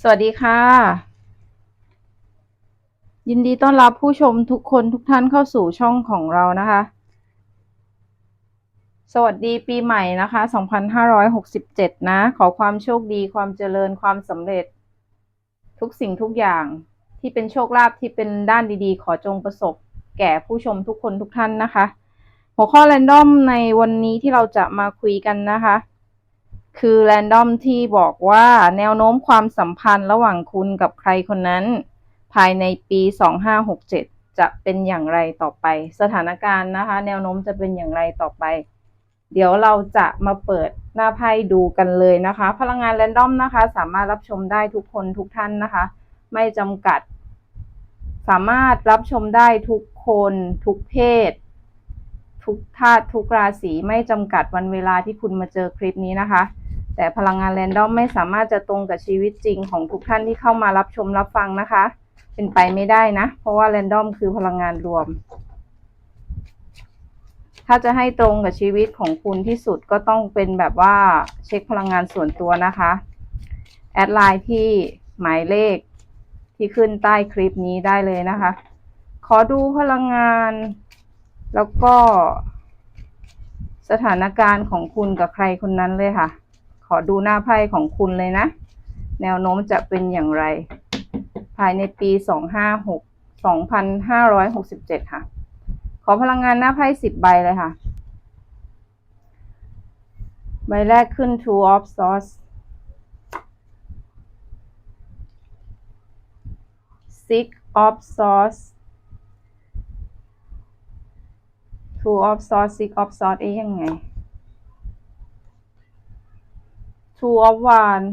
สวัสดีค่ะ ยินดีต้อนรับผู้ชมทุกคนทุกท่านเข้าสู่ช่องของเรานะคะ สวัสดีปีใหม่นะคะ 2567 นะ ขอความโชคดีความเจริญความสำเร็จ ทุกสิ่งทุกอย่างที่เป็นโชคลาภที่เป็นด้านดีๆ ขอจงประสบแก่ผู้ชมทุกคนทุกท่านนะคะ หัวข้อแรนดอมในวันนี้ที่เราจะมาคุยกันนะคะ คือแรนดอมที่บอกว่าแนวโน้มความสัมพันธ์ระหว่างคุณกับใครคนนั้น ภายในปี 2567 จะเป็นอย่างไรต่อไป สถานการณ์นะคะ แนวโน้มจะเป็นอย่างไรต่อไป เดี๋ยวเราจะมาเปิดหน้าไพ่ดูกันเลยนะคะ พลังงานแรนดอมนะคะ สามารถรับชมได้ทุกคนทุกท่านนะคะ ไม่จำกัด สามารถรับชมได้ทุกคนทุกเพศทุกธาตุทุกราศีไม่จำกัดวันเวลาที่คุณมาเจอคลิปนี้นะคะ แต่พลังงานแรนดอมไม่สามารถจะตรงกับชีวิตจริงของทุกท่านที่เข้ามารับชมรับฟังนะคะ เป็นไปไม่ได้นะ เพราะว่าแรนดอมคือพลังงานรวม ถ้าจะให้ตรงกับชีวิตของคุณที่สุดก็ต้องเป็นแบบว่าเช็คพลังงานส่วนตัวนะคะ แอดไลน์ที่หมายเลขที่ขึ้นใต้คลิปนี้ได้เลยนะคะ ขอดูพลังงาน แล้วก็สถานการณ์ของคุณกับใครคนนั้นเลยค่ะ ขอดูหน้าไพ่ของคุณเลยนะ แนวโน้มจะเป็นอย่างไร ภายในปีสองห้าหกสองพันห้าร้อยหกสิบเจ็ดค่ะ ขอพลังงานหน้าไพ่สิบใบเลยค่ะ ใบแรกขึ้น two of swords six of swords two of swords six of swords เอ๊ยยังไง two of wands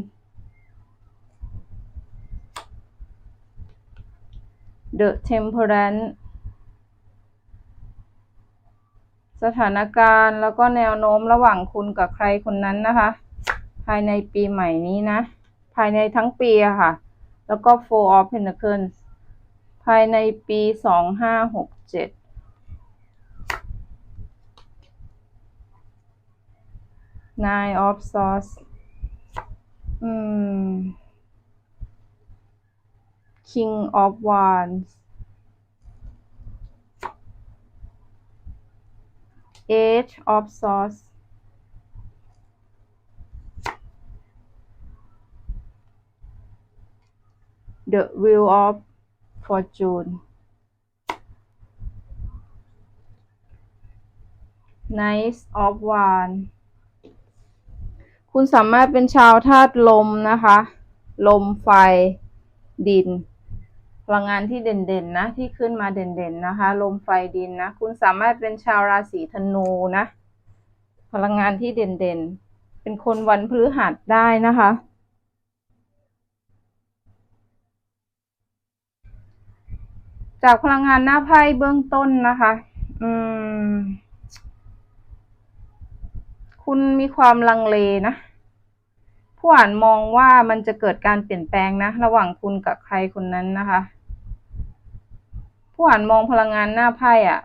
the temperance สถานการณ์แล้วก็แนวโน้มระหว่างคุณกับใครคนนั้นนะคะ ภายในปีใหม่นี้นะ ภายในทั้งปีอะค่ะ แล้วก็ four of pentacles ภายในปีสองห้าหกเจ็ด nine of swords อืม king of wands. Eight of swords. The wheel of fortune. Knight of wands คุณสามารถเป็นชาวธาตุลมนะคะ ลมไฟดิน พลังงานที่เด่นๆนะ ที่ขึ้นมาเด่นๆนะคะ ลมไฟดินนะ คุณสามารถเป็นชาวราศีธนูนะ พลังงานที่เด่นๆ เป็นคนวันพฤหัสได้นะคะจากพลังงานหน้าไพ่เบื้องต้นนะคะ อืม คุณมีความลังเลนะ ผู้อ่านมองว่ามันจะเกิดการเปลี่ยนแปลงนะ ระหว่างคุณกับใครคนนั้นนะคะ ผู้อ่านมองพลังงานหน้าไพ่อะ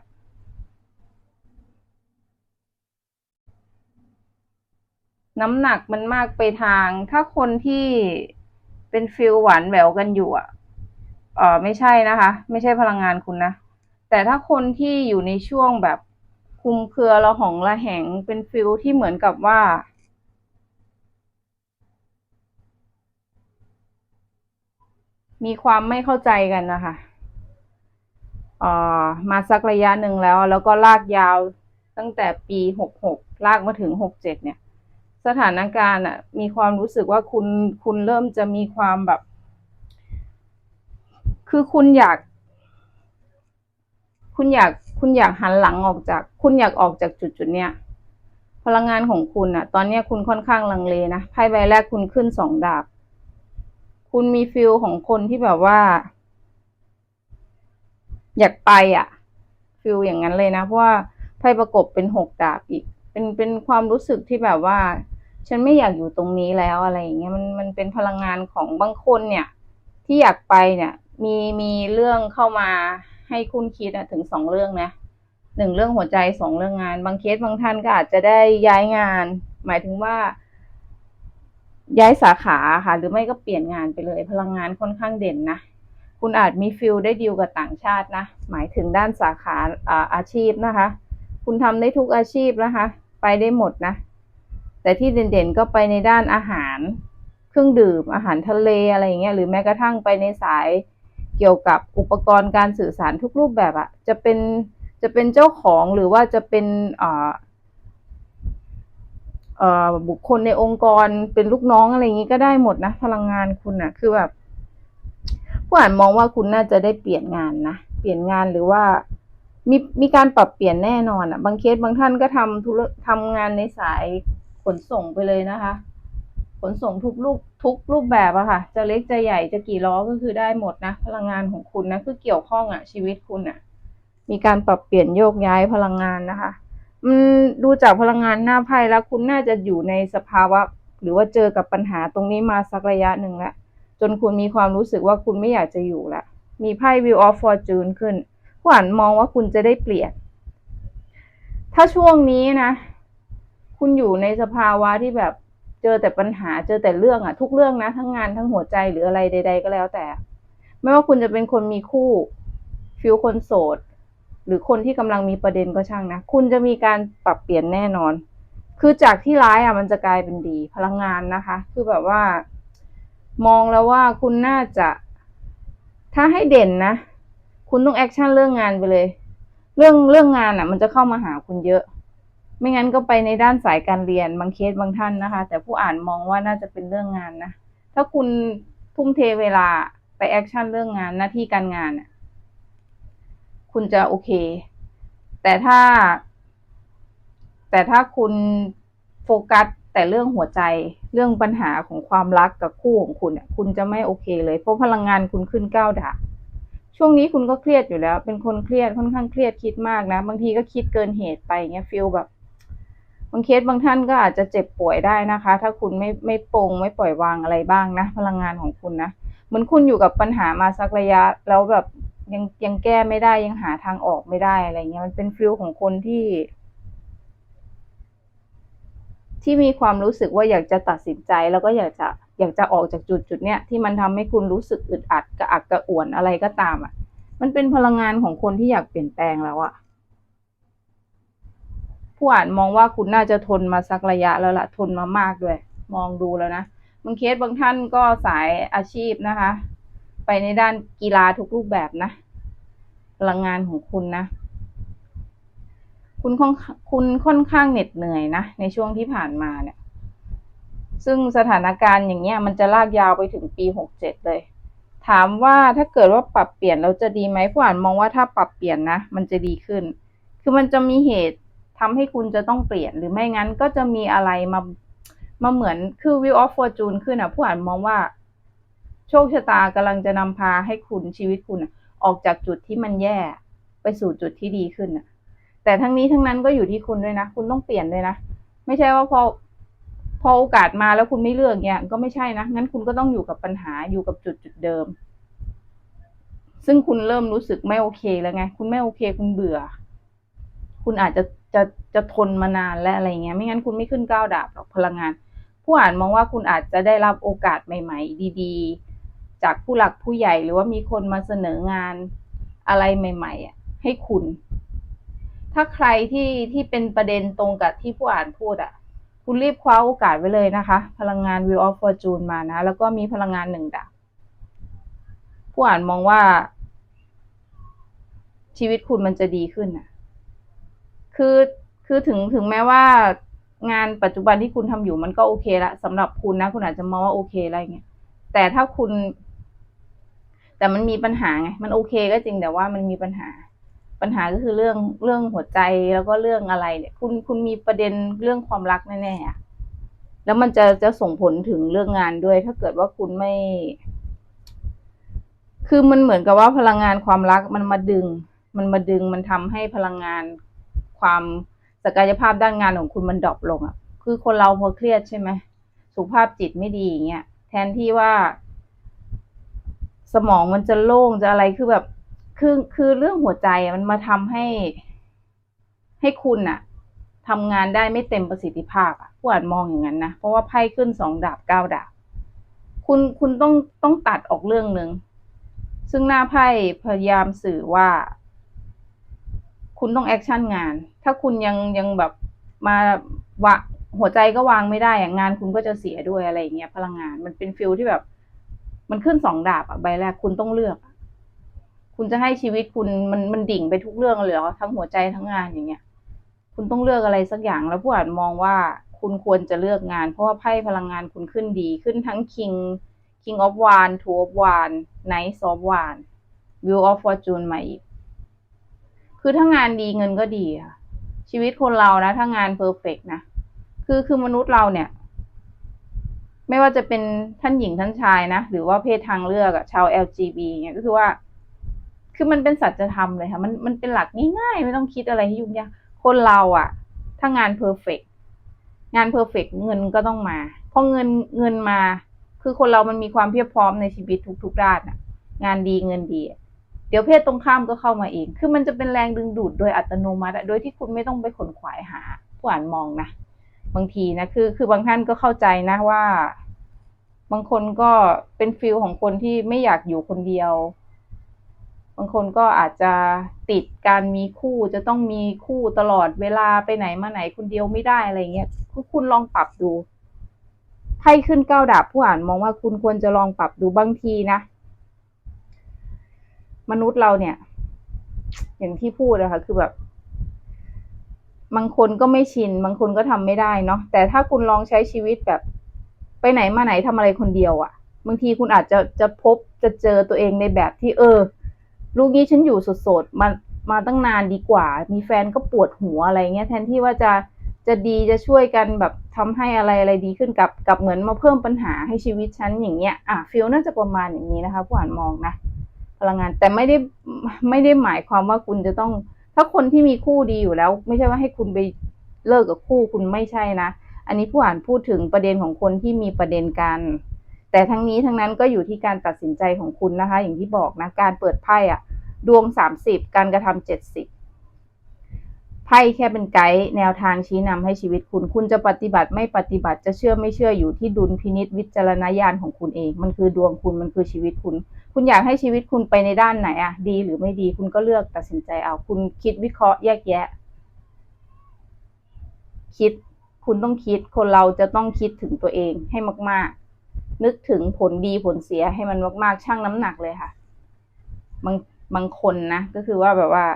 น้ำหนักมันมากไปทาง ถ้าคนที่เป็นฟิลหวานแหววกันอยู่อะเออไม่ใช่นะคะ ไม่ใช่พลังงานคุณนะ แต่ถ้าคนที่อยู่ในช่วงแบบ คุมเครือระหองระแหงเป็นฟิลที่เหมือนกับว่า มีความไม่เข้าใจกันนะคะอ่อมาสักระยะหนึ่งแล้ว แล้วก็ลากยาวตั้งแต่ปีหกหกลากมาถึงหกเจ็ดเนี่ย สถานการณ์อะ มีความรู้สึกว่าคุณคุณเริ่มจะมีความแบบ คือคุณอยาก คุณอยากคุณอยากหันหลังออกจาก คุณอยากออกจากจุดจุดเนี้ยพลังงานของคุณอะตอนเนี้ยคุณค่อนข้างลังเลนะไพ่ใบแรกคุณขึ้นสองดาบ คุณมีฟิลของคนที่แบบว่า อยากไปอะฟิลอย่างนั้นเลยนะเพราะว่าไพ่ประกบเป็นหกดาบอีก เป็นเป็นความรู้สึกที่แบบว่า ฉันไม่อยากอยู่ตรงนี้แล้วอะไรอย่างเงี้ยมันมันเป็นพลังงานของบางคนเนี่ย ที่อยากไปเนี่ย มีมีเรื่องเข้ามา ให้คุณคิดอะถึงสองเรื่องนะหนึ่งเรื่องหัวใจสองเรื่องงาน บางเคสบางท่านก็อาจจะได้ย้ายงาน หมายถึงว่า ย้ายสาขาค่ะ หรือไม่ก็เปลี่ยนงานไปเลย พลังงานค่อนข้างเด่นนะคุณอาจมีฟิลได้ดีลกับต่างชาตินะ หมายถึงด้านสาขาอาอาชีพนะคะ คุณทำได้ทุกอาชีพนะคะ ไปได้หมดนะ แต่ที่เด่นๆก็ไปในด้านอาหาร เครื่องดื่มอาหารทะเลอะไรอย่างเงี้ยหรือแม้กระทั่งไปในสาย เกี่ยวกับอุปกรณ์การสื่อสารทุกรูปแบบอะจะเป็นจะเป็นเจ้าของหรือว่าจะเป็นบุคคลในองค์กรเป็นลูกน้องอะไรอย่างงี้ก็ได้หมดนะ พลังงานคุณอะคือแบบผู้อ่านมองว่าคุณน่าจะได้เปลี่ยนงานนะเปลี่ยนงานหรือว่ามีมีการปรับเปลี่ยนแน่นอนอะ บางเคสบางท่านก็ทำธุรทำงานในสายขนส่งไปเลยนะคะ ขนส่งทุกรูป ทุกรูปแบบอะค่ะ จะเล็กจะใหญ่จะกี่ล้อก็คือได้หมดนะ พลังงานของคุณนะคือเกี่ยวข้องอะชีวิตคุณอะมีการปรับเปลี่ยนโยกย้ายพลังงานนะคะมันดูจากพลังงานหน้าไพ่แล้วคุณน่าจะอยู่ในสภาวะ หรือว่าเจอกับปัญหาตรงนี้มาสักระยะหนึ่งแล้วจนคุณมีความรู้สึกว่าคุณไม่อยากจะอยู่ละมีไพ่ Wheel of Fortune ขึ้นผู้อ่านมองว่าคุณจะได้เปลี่ยน ถ้าช่วงนี้นะ คุณอยู่ในสภาวะที่แบบ เจอแต่ปัญหาเจอแต่เรื่องอะทุกเรื่องนะทั้งงานทั้งหัวใจหรืออะไรใด ๆ ก็แล้วแต่ ไม่ว่าคุณจะเป็นคนมีคู่ฟิลคนโสด หรือคนที่กำลังมีประเด็นก็ช่างนะ คุณจะมีการปรับเปลี่ยนแน่นอน คือจากที่ร้ายอะมันจะกลายเป็นดี พลังงานนะคะ คือแบบว่า มองแล้วว่าคุณน่าจะ ถ้าให้เด่นนะ คุณต้องแอคชั่นเรื่องงานไปเลย เรื่องเรื่องงานอะมันจะเข้ามาหาคุณเยอะ ไม่งั้นก็ไปในด้านสายการเรียนบางเคสบางท่านนะคะ แต่ผู้อ่านมองว่าน่าจะเป็นเรื่องงานนะ ถ้าคุณทุ่มเทเวลาไปแอคชั่นเรื่องงานหน้าที่การงานอะคุณจะโอเค แต่ถ้า แต่ถ้าคุณโฟกัสแต่เรื่องหัวใจเรื่องปัญหาของความรักกับคู่ของคุณเนี่ยคุณจะไม่โอเคเลยเพราะพลังงานคุณขึ้นก้าวดาบช่วงนี้คุณก็เครียดอยู่แล้ว เป็นคนเครียดค่อนข้างเครียดคิดมากนะ บางทีก็คิดเกินเหตุไปเงี้ยฟีลแบบ บางเคสบางท่านก็อาจจะเจ็บป่วยได้นะคะ ถ้าคุณไม่ไม่ปรงไม่ปล่อยวางอะไรบ้างนะ พลังงานของคุณนะเหมือนคุณอยู่กับปัญหามาสักระยะ แล้วแบบยังยังแก้ไม่ได้ยังหาทางออกไม่ได้อะไรเงี้ยมันเป็นฟิลของคนที่ ที่มีความรู้สึกว่าอยากจะตัดสินใจแล้วก็อยากจะอยากจะออกจากจุดจุดเนี้ยที่มันทำให้คุณรู้สึกอึดอัดกระอักกระอ่วนอะไรก็ตามอะ มันเป็นพลังงานของคนที่อยากเปลี่ยนแปลงแล้วอะ ผู้อ่านมองว่าคุณน่าจะทนมาสักระยะแล้วล่ะทนมามากด้วย มองดูแล้วนะบางเคสบางท่านก็สายอาชีพนะคะ ไปในด้านกีฬาทุกรูปแบบนะพลังงานของคุณนะ คุณค่อนคุณค่อนข้างเหน็ดเหนื่อยนะ ในช่วงที่ผ่านมาเนี่ย ซึ่งสถานการณ์อย่างเงี้ย มันจะลากยาวไปถึงปีหกเจ็ดเลย ถามว่าถ้าเกิดว่าปรับเปลี่ยนแล้วจะดีไหมผู้อ่านมองว่าถ้าปรับเปลี่ยนนะมันจะดีขึ้น คือมันจะมีเหตุ ทำให้คุณจะต้องเปลี่ยนหรือไม่งั้นก็จะมีอะไรมามาเหมือนคือ Wheel of Fortune ขึ้นอะ ผู้อ่านมองว่า โชคชะตากำลังจะนำพาให้คุณชีวิตคุณออกจากจุดที่มันแย่ไปสู่จุดที่ดีขึ้นอะ แต่ทั้งนี้ทั้งนั้นก็อยู่ที่คุณด้วยนะ คุณต้องเปลี่ยนด้วยนะ ไม่ใช่ว่าพอพอโอกาสมาแล้วคุณไม่เลือกเนี่ยก็ไม่ใช่นะ งั้นคุณก็ต้องอยู่กับปัญหาอยู่กับจุดจุดเดิม ซึ่งคุณเริ่มรู้สึกไม่โอเคแล้วไง คุณไม่โอเค คุณเบื่อ คุณอาจจะ จะจะทนมานานและอะไรเงี้ย ไม่งั้นคุณไม่ขึ้นก้าวดาบหรอกพลังงาน ผู้อ่านมองว่าคุณอาจจะได้รับโอกาสใหม่ ๆ ดีๆ จากผู้หลักผู้ใหญ่หรือว่ามีคนมาเสนองานอะไรใหม่ๆอะให้คุณ ถ้าใครที่ที่เป็นประเด็นตรงกับที่ผู้อ่านพูดอะ คุณรีบคว้าโอกาสไว้เลยนะคะ พลังงาน Wheel of Fortune มานะ แล้วก็มีพลังงานหนึ่งดาบผู้อ่านมองว่าชีวิตคุณมันจะดีขึ้นอะ คือคือถึงถึงแม้ว่างานปัจจุบันที่คุณทำอยู่มันก็โอเคละสำหรับคุณนะ คุณอาจจะมองว่าโอเคอะไรเงี้ยแต่ถ้าคุณ แต่มันมีปัญหาไงมันโอเคก็จริงแต่ว่ามันมีปัญหา ปัญหาก็คือเรื่องเรื่องหัวใจแล้วก็เรื่องอะไรเนี่ย คุณคุณมีประเด็นเรื่องความรักแน่ๆอะแล้วมันจะจะส่งผลถึงเรื่องงานด้วย ถ้าเกิดว่าคุณไม่ คือมันเหมือนกับว่าพลังงานความรักมันมาดึง มันมาดึงมันทำให้พลังงาน ความศักยภาพด้านงานของคุณมันดรอปลงอะ คือคนเราพอเครียดใช่ไหมสุขภาพจิตไม่ดีอย่างเงี้ยแทนที่ว่า สมองมันจะโล่งจะอะไรคือแบบ คือคือเรื่องหัวใจมันมาทำให้ ให้คุณอะทำงานได้ไม่เต็มประสิทธิภาพอะผู้อ่านมองอย่างนั้นนะเพราะว่าไพ่ขึ้นสองดาบเก้าดาบคุณคุณต้องต้องตัดออกเรื่องหนึ่งซึ่งหน้าไพ่พยายามสื่อว่า คุณต้องแอคชั่นงาน ถ้าคุณยังยังแบบมาวะหัวใจก็วางไม่ได้อะงานคุณก็จะเสียด้วยอะไรอย่างเงี้ยพลังงานมันเป็นฟิลที่แบบ มันขึ้นสองดาบอะใบแรกคุณต้องเลือก คุณจะให้ชีวิตคุณมันมันดิ่งไปทุกเรื่องเลยเหรอทั้งหัวใจทั้งงานอย่างเงี้ย คุณต้องเลือกอะไรสักอย่างแล้วผู้อ่านมองว่าคุณควรจะเลือกงาน เพราะว่าไพ่พลังงานคุณขึ้นดีขึ้นทั้ง King King of Wands Two of Wands Knight of Wands Wheel of Fortune มาอีก คือถ้างานดีเงินก็ดีค่ะ ชีวิตคนเรานะ ถ้างานเพอร์เฟกนะ คือคือมนุษย์เราเนี่ย ไม่ว่าจะเป็นท่านหญิงท่านชายนะ หรือว่าเพศทางเลือกอะชาว LGB เนี่ยก็คือว่า คือมันเป็นสัจธรรมเลยค่ะ มันมันเป็นหลักง่ายๆไม่ต้องคิดอะไรให้ยุ่งยาก คนเราอะถ้างานเพอร์เฟกงานเพอร์เฟกเงินก็ต้องมาพอเงินเงินมา คือคนเรามันมีความเพียบพร้อมในชีวิตทุกๆด้านอะงานดีเงินดีอะ เดี๋ยวเพศตรงข้ามก็เข้ามาเอง คือมันจะเป็นแรงดึงดูดโดยอัตโนมัติ โดยที่คุณไม่ต้องไปขนขวายหาผู้อ่านมองนะ บางทีนะ คือ คือบางท่านก็เข้าใจนะว่า บางคนก็เป็นฟิลของคนที่ไม่อยากอยู่คนเดียว บางคนก็อาจจะติดการมีคู่จะต้องมีคู่ตลอดเวลาไปไหนมาไหนคนเดียวไม่ได้อะไรเงี้ย คือคุณลองปรับดูไพ่ขึ้นเก้าดาบผู้อ่านมองว่าคุณควรจะลองปรับดูบางทีนะ มนุษย์เราเนี่ย อย่างที่พูดนะคะคือแบบ บางคนก็ไม่ชิน บางคนก็ทำไม่ได้เนาะแต่ถ้าคุณลองใช้ชีวิตแบบ ไปไหนมาไหนทำอะไรคนเดียวอะ่ะ บางทีคุณอาจจะจะพบจะเจอตัวเองในแบบที่เออ ลูกนี้ฉันอยู่โสดๆมามาตั้งนานดีกว่า มีแฟนก็ปวดหัวอะไรเงี้ยแทนที่ว่าจะจะดีจะช่วยกันแบบทำให้อะไรอะไรดีขึ้นกับกับเหมือนมาเพิ่มปัญหาให้ชีวิตฉันอย่างเงี้ย อะฟิลน่าจะประมาณอย่างนี้นะคะผู้อ่านมองนะ พลังงาน แต่ไม่ได้ไม่ได้หมายความว่าคุณจะต้อง ถ้าคนที่มีคู่ดีอยู่แล้ว ไม่ใช่ว่าให้คุณไปเลิกกับคู่คุณไม่ใช่นะ อันนี้ผู้อ่านพูดถึงประเด็นของคนที่มีประเด็นกัน แต่ทั้งนี้ทั้งนั้นก็อยู่ที่การตัดสินใจของคุณนะคะ อย่างที่บอกนะ การเปิดไพ่อะดวงสามสิบการกระทำเจ็ดสิบ ไพ่แค่เป็นไกด์แนวทางชี้นำให้ชีวิตคุณ คุณจะปฏิบัติไม่ปฏิบัติจะเชื่อไม่เชื่ออยู่ที่ดุลพินิษวิจารณญาณของคุณเอง มันคือดวงคุณมันคือชีวิตคุณ คุณอยากให้ชีวิตคุณไปในด้านไหนอะดีหรือไม่ดีคุณก็เลือกตัดสินใจเอา คุณคิดวิเคราะห์แยกแยะ คิดคุณต้องคิดคนเราจะต้องคิดถึงตัวเองให้มาก ๆ นึกถึงผลดีผลเสียให้มันมาก ๆช่างน้ำหนักเลยค่ะ บางบางคนนะก็คือว่าแบบว่า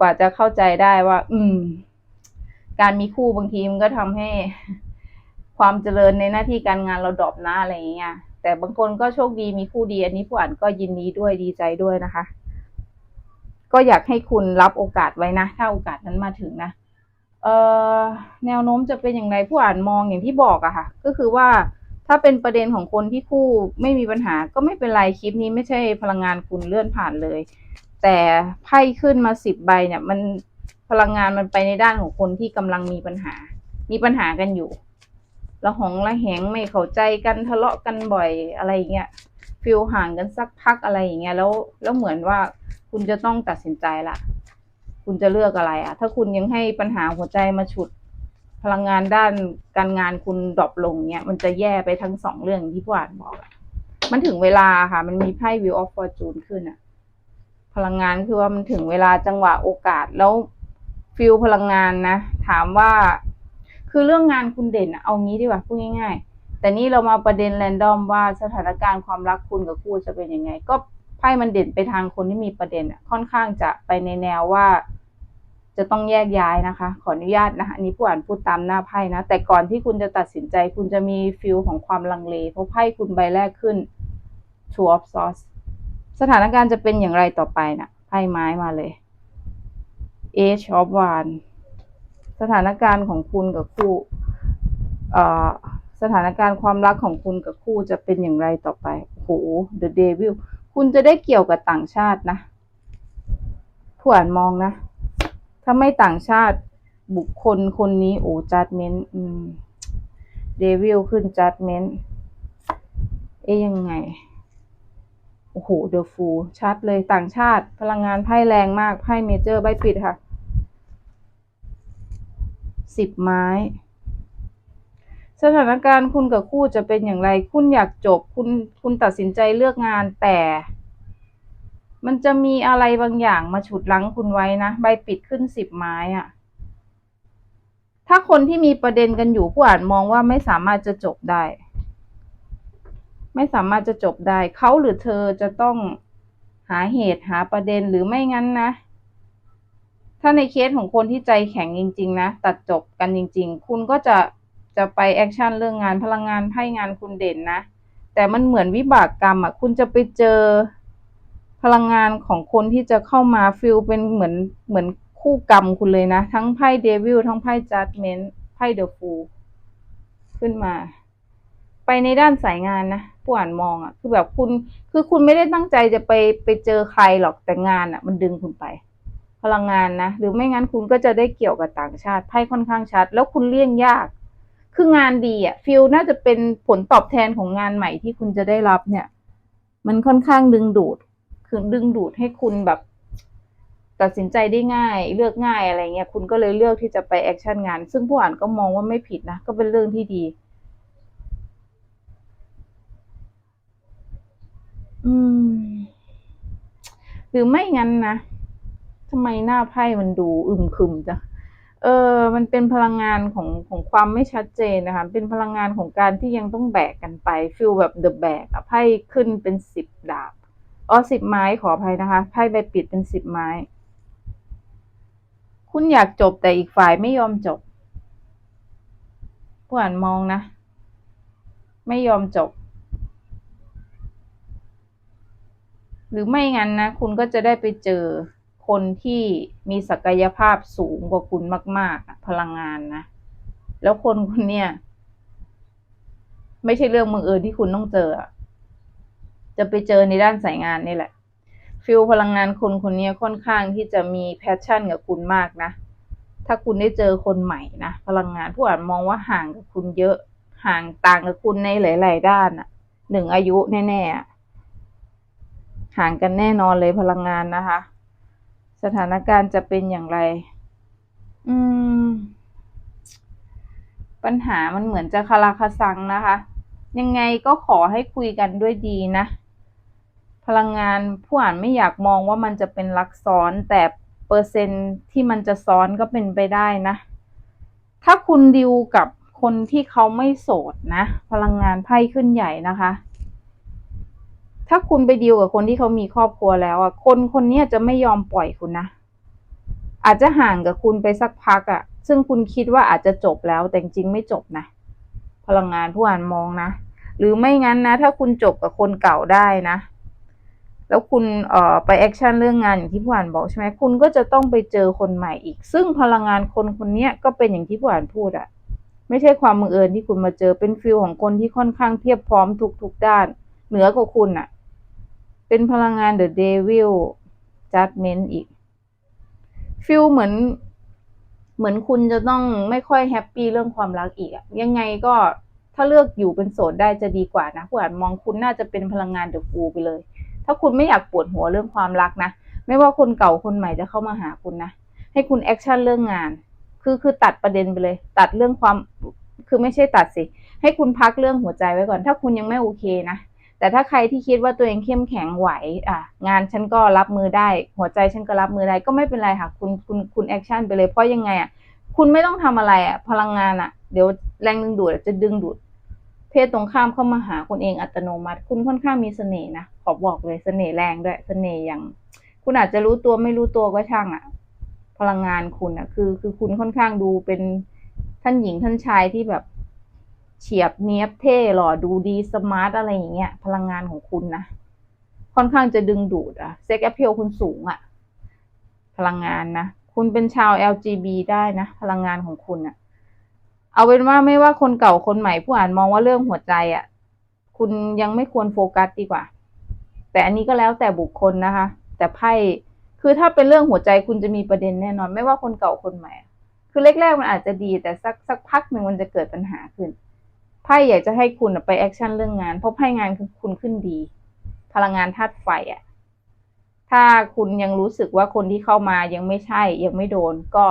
กว่าจะเข้าใจได้ว่า อืม การมีคู่บางทีมันก็ทำให้ ความเจริญในหน้าที่การงานเราดรอปนะอะไรอย่างเงี้ยแต่บางคนก็โชคดีมีคู่ดี อันนี้ผู้อ่านก็ยินดีด้วยดีใจด้วยนะคะ ก็อยากให้คุณรับโอกาสไว้นะ ถ้าโอกาสนั้นมาถึงนะเอ่อแนวโน้มจะเป็นอย่างไรผู้อ่านมองอย่างที่บอกอะค่ะ ก็คือว่าถ้าเป็นประเด็นของคนที่คู่ไม่มีปัญหาก็ไม่เป็นไรคลิปนี้ไม่ใช่พลังงานคุณเลื่อนผ่านเลย แต่ไพ่ขึ้นมาสิบใบเนี่ย มันพลังงานมันไปในด้านของคนที่กำลังมีปัญหา มีปัญหากันอยู่ละหองละแหงไม่เข้าใจกันทะเลาะกันบ่อยอะไรอย่างเงี้ยฟิลห่างกันสักพักอะไรอย่างเงี้ยแล้วแล้วเหมือนว่าคุณจะต้องตัดสินใจละคุณจะเลือกอะไรอะถ้าคุณยังให้ปัญหาหัวใจมาฉุด พลังงานด้านการงานคุณดรอปลงเนี่ยมันจะแย่ไปทั้งสองเรื่องที่ผู้อ่านบอกมันถึงเวลาค่ะ มันมีไพ่ Wheel of Fortune ขึ้นอะ พลังงานคือว่ามันถึงเวลาจังหวะโอกาสแล้วฟิลพลังงานนะ ถามว่า คือเรื่องงานคุณเด่นเอางี้ดีกว่าพูดง่ายๆ แต่นี่เรามาประเด็นแรนดอมว่าสถานการณ์ความรักคุณกับคู่จะเป็นยังไง ก็ไพ่มันเด่นไปทางคนที่มีประเด็นอะค่อนข้างจะไปในแนวว่าจะต้องแยกย้ายนะคะ ขออนุญาตนะคะอันนี้ผู้อ่านพูดตามหน้าไพ่นะ แต่ก่อนที่คุณจะตัดสินใจ คุณจะมีฟิลของความลังเล เพราะไพ่คุณใบแรกขึ้น Two of Swords สถานการณ์จะเป็นอย่างไรต่อไปนะไพ่ไม้มาเลย Age of Wands สถานการณ์ของคุณกับคู่เอ่อสถานการณ์ความรักของคุณกับคู่จะเป็นอย่างไรต่อไปโอ้โห The Devil คุณจะได้เกี่ยวกับต่างชาตินะผู้อ่านมองนะ ถ้าไม่ต่างชาติบุคคลคนนี้โอ้จัดเมนต์เดวิลขึ้นจัดเมนเอ๊ยยังไง โอ้โหเดอะฟูชัดเลยต่างชาติ พลังงานไพ่แรงมากไพ่เมเจอร์ใบปิดค่ะสิบไม้ สถานการณ์คุณกับคู่จะเป็นอย่างไร คุณอยากจบ คุณคุณตัดสินใจเลือกงานแต่ มันจะมีอะไรบางอย่างมาฉุดลั้งคุณไว้นะ ใบปิดขึ้นสิบไม้อะถ้าคนที่มีประเด็นกันอยู่ผู้อ่านมองว่าไม่สามารถจะจบได้ ไม่สามารถจะจบได้เขาหรือเธอจะต้องหาเหตุหาประเด็นหรือไม่งั้นนะ ถ้าในเคสของคนที่ใจแข็งจริง ๆ นะ ตัดจบกันจริง ๆ คุณก็จะจะไปแอคชั่นเรื่องงานพลังงานให้งานคุณเด่นนะ แต่มันเหมือนวิบากกรรมอะคุณจะไปเจอพลังงานของคนที่จะเข้ามาฟิลเป็นเหมือนเหมือนคู่กรรมคุณเลยนะ ทั้งไพ่เดวิลทั้งไพ่จัดเมนต์ไพ่เดอะฟูขึ้นมา ไปในด้านสายงานนะ ผู้อ่านมองอะ คือแบบคุณ คือคุณไม่ได้ตั้งใจจะไปไปเจอใครหรอกแต่งานอะ มันดึงคุณไป พลังงานนะ หรือไม่งั้นคุณก็จะได้เกี่ยวกับต่างชาติไพ่ค่อนข้างชัด แล้วคุณเลี่ยงยาก คืองานดีอะฟิลน่าจะเป็นผลตอบแทนของงานใหม่ที่คุณจะได้รับเนี่ย มันค่อนข้างดึงดูด คือดึงดูดให้คุณแบบตัดสินใจได้ง่ายเลือกง่ายอะไรเงี้ยคุณก็เลยเลือกที่จะไปแอคชั่นงาน ซึ่งผู้อ่านก็มองว่าไม่ผิดนะ ก็เป็นเรื่องที่ดี อืม หรือไม่งั้นนะทำไมหน้าไพ่มันดูอึมครึมจังเออ มันเป็นพลังงานของของความไม่ชัดเจนนะคะ เป็นพลังงานของการที่ยังต้องแบกกันไปฟิลแบบเดอะแบกอะไพ่ขึ้นเป็นสิบดาบอ๋อสิบไม้ขออภัยนะคะไพ่ใบปิดเป็นสิบไม้ คุณอยากจบแต่อีกฝ่ายไม่ยอมจบผู้อ่านมองนะ ไม่ยอมจบ หรือไม่งั้นนะ คุณก็จะได้ไปเจอคนที่มีศักยภาพสูงกว่าคุณมาก ๆ พลังงานนะ แล้วคนคนเนี้ยไม่ใช่เรื่องบังเอิญที่คุณต้องเจอ จะไปเจอในด้านสายงานนี่แหละ ฟิลพลังงานคนคนนี้ค่อนข้างที่จะมีแพชชั่นกับคุณมากนะ ถ้าคุณได้เจอคนใหม่นะ พลังงานผู้อ่านมองว่าห่างกับคุณเยอะ ห่างต่างกับคุณในหลาย ๆ ด้านอะหนึ่งอายุแน่ ๆ ห่างกันแน่นอนเลยพลังงานนะคะ สถานการณ์จะเป็นอย่างไร อืม ปัญหามันเหมือนจะคาราคาซังนะคะ ยังไงก็ขอให้คุยกันด้วยดีนะ พลังงานผู้อ่านไม่อยากมองว่ามันจะเป็นลักซ้อน แต่เปอร์เซ็นต์ที่มันจะซ้อนก็เป็นไปได้นะ ถ้าคุณดิวกับคนที่เขาไม่โสดนะ พลังงานไพ่ขึ้นใหญ่นะคะ ถ้าคุณไปดิวกับคนที่เขามีครอบครัวแล้วอะคนคนนี้จะไม่ยอมปล่อยคุณนะ อาจจะห่างกับคุณไปสักพักอะ ซึ่งคุณคิดว่าอาจจะจบแล้วแต่จริงไม่จบนะ พลังงานผู้อ่านมองนะ หรือไม่งั้นนะ ถ้าคุณจบกับคนเก่าได้นะ แล้วคุณเอ่อไปแอคชั่นเรื่องงานอย่างที่ผู้อ่านบอกใช่ไหมคุณก็จะต้องไปเจอคนใหม่อีก ซึ่งพลังงานคนคนนี้ก็เป็นอย่างที่ผู้อ่านพูดอะ ไม่ใช่ความบังเอิญที่คุณมาเจอเป็นฟิลของคนที่ค่อนข้างเพียบพร้อมทุกๆด้าน เหนือกว่าคุณอะ เป็นพลังงาน The Devil Judgment อีกฟิลเหมือน เหมือนคุณจะต้องไม่ค่อยแฮปปี้เรื่องความรักอีกอะยังไงก็ถ้าเลือกอยู่เป็นโสดได้จะดีกว่านะผู้อ่านมองคุณน่าจะเป็นพลังงานเดอะฟูไปเลย ถ้าคุณไม่อยากปวดหัวเรื่องความรักนะ ไม่ว่าคนเก่าคนใหม่จะเข้ามาหาคุณนะ ให้คุณแอคชั่นเรื่องงาน คือคือตัดประเด็นไปเลย ตัดเรื่องความ คือไม่ใช่ตัดสิ ให้คุณพักเรื่องหัวใจไว้ก่อน ถ้าคุณยังไม่โอเคนะ แต่ถ้าใครที่คิดว่าตัวเองเข้มแข็งไหวอะงานฉันก็รับมือได้ หัวใจฉันก็รับมือได้ก็ไม่เป็นไรค่ะ คุณคุณคุณแอคชั่นไปเลยเพราะยังไงอะคุณไม่ต้องทำอะไรอะพลังงานอะ เดี๋ยวแรงดึงดูดจะดึงดูด เพศตรงข้ามเข้ามาหาคุณเองอัตโนมัติ คุณค่อนข้างมีเสน่ห์นะขอบอกเลยเสน่ห์แรงด้วยเสน่ห์อย่าง คุณอาจจะรู้ตัวไม่รู้ตัวก็ช่างอะ พลังงานคุณอะ คือ คือคุณค่อนข้างดูเป็นท่านหญิงท่านชายที่แบบ เฉียบเนียบเท่หล่อดูดีสมาร์ทอะไรอย่างเงี้ย พลังงานของคุณนะ ค่อนข้างจะดึงดูดอะเซ็กแอพเพลคุณสูงอะพลังงานนะ คุณเป็นชาว LGB ได้นะ พลังงานของคุณอะเอาเป็นว่าไม่ว่าคนเก่าคนใหม่ผู้อ่านมองว่าเรื่องหัวใจอะคุณยังไม่ควรโฟกัสดีกว่า แต่อันนี้ก็แล้วแต่บุคคลนะคะ แต่ไพ่คือถ้าเป็นเรื่องหัวใจคุณจะมีประเด็นแน่นอน ไม่ว่าคนเก่าคนใหม่ คือแรกๆมันอาจจะดีแต่สักสักพักหนึ่งมันจะเกิดปัญหาขึ้น ไพ่อยากจะให้คุณไปแอคชั่นเรื่องงาน เพราะไพ่งานคือคุณขึ้นดี พลังงานธาตุไฟอะถ้าคุณยังรู้สึกว่าคนที่เข้ามายังไม่ใช่ ยังไม่โดนก็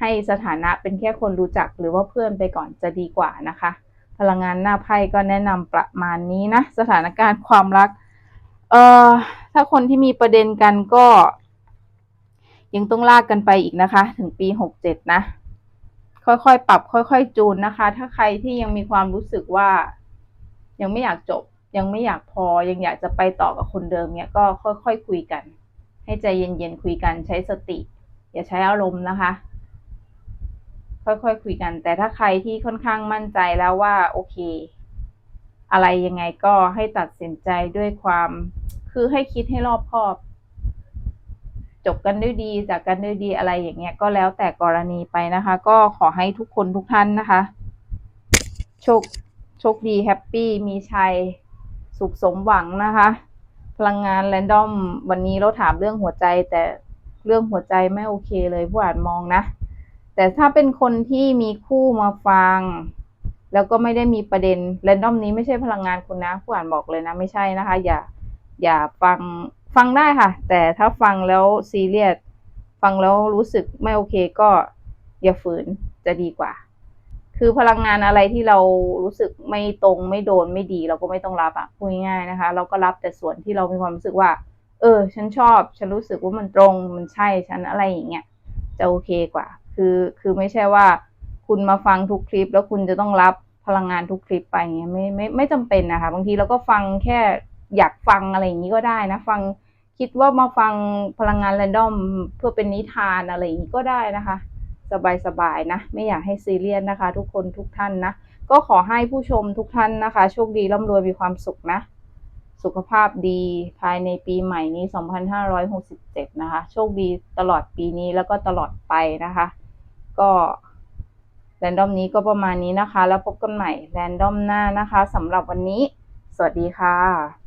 ให้สถานะเป็นแค่คนรู้จักหรือว่าเพื่อนไปก่อนจะดีกว่านะคะ พลังงานหน้าไพ่ก็แนะนำประมาณนี้นะ สถานการณ์ความรัก เอ่อ ถ้าคนที่มีประเด็นกันก็ ยังต้องลากกันไปอีกนะคะ ถึงปีหกเจ็ดนะ ค่อยๆ ปรับ ค่อย ๆ จูนนะคะ ถ้าใครที่ยังมีความรู้สึกว่า ยังไม่อยากจบ ยังไม่อยากพอ ยังอยากจะไปต่อกับคนเดิมเนี่ยก็ค่อยๆคุยกัน ให้ใจเย็นๆคุยกันใช้สติ อย่าใช้อารมณ์นะคะ ค่อยๆคุยกัน แต่ถ้าใครที่ค่อนข้างมั่นใจแล้วว่าโอเค อะไรยังไงก็ให้ตัดสินใจด้วยความ คือให้คิดให้รอบคอบ จบกันด้วยดีจากกันด้วยดีอะไรอย่างเงี้ยก็แล้วแต่กรณีไปนะคะ ก็ขอให้ทุกคนทุกท่านนะคะ โชคโชคดีแฮปปี้มีชัยสุขสมหวังนะคะ พลังงานแรนดอมวันนี้เราถามเรื่องหัวใจ แต่เรื่องหัวใจไม่โอเคเลยผู้อ่านมองนะ แต่ถ้าเป็นคนที่มีคู่มาฟัง แล้วก็ไม่ได้มีประเด็นแรนดอมนี้ไม่ใช่พลังงานคุณนะผู้อ่านบอกเลยนะ ไม่ใช่นะคะ อย่าอย่าฟัง ฟังได้ค่ะ แต่ถ้าฟังแล้วซีเรียสฟังแล้วรู้สึกไม่โอเคก็อย่าฝืนจะดีกว่า คือพลังงานอะไรที่เรารู้สึกไม่ตรงไม่โดนไม่ดี เราก็ไม่ต้องรับอะพูดง่ายๆนะคะ เราก็รับแต่ส่วนที่เรามีความรู้สึกว่า เออ ฉันชอบ ฉันรู้สึกว่ามันตรงมันใช่ฉันอะไรอย่างเงี้ยจะโอเคกว่า คือคือไม่ใช่ว่า คุณมาฟังทุกคลิป แล้วคุณจะต้องรับพลังงานทุกคลิปไปเงี้ยไม่ไม่ไม่จำเป็นนะคะ บางทีเราก็ฟังแค่ อยากฟังอะไรอย่างนี้ก็ได้นะ ฟังคิดว่ามาฟังพลังงานแรนดอมเพื่อเป็นนิทานอะไรอย่างนี้ก็ได้นะคะ สบายๆนะ ไม่อยากให้ซีเรียสนะคะ ทุกคนทุกท่านนะ ก็ขอให้ผู้ชมทุกท่านนะคะ โชคดีร่ำรวยมีความสุขนะ สุขภาพดีภายในปีใหม่นี้ 2567 นะคะ โชคดีตลอดปีนี้แล้วก็ตลอดไปนะคะ ก็แรนดอมนี้ก็ประมาณนี้นะคะ แล้วพบกันใหม่แรนดอมหน้านะคะสำหรับวันนี้ สวัสดีค่ะ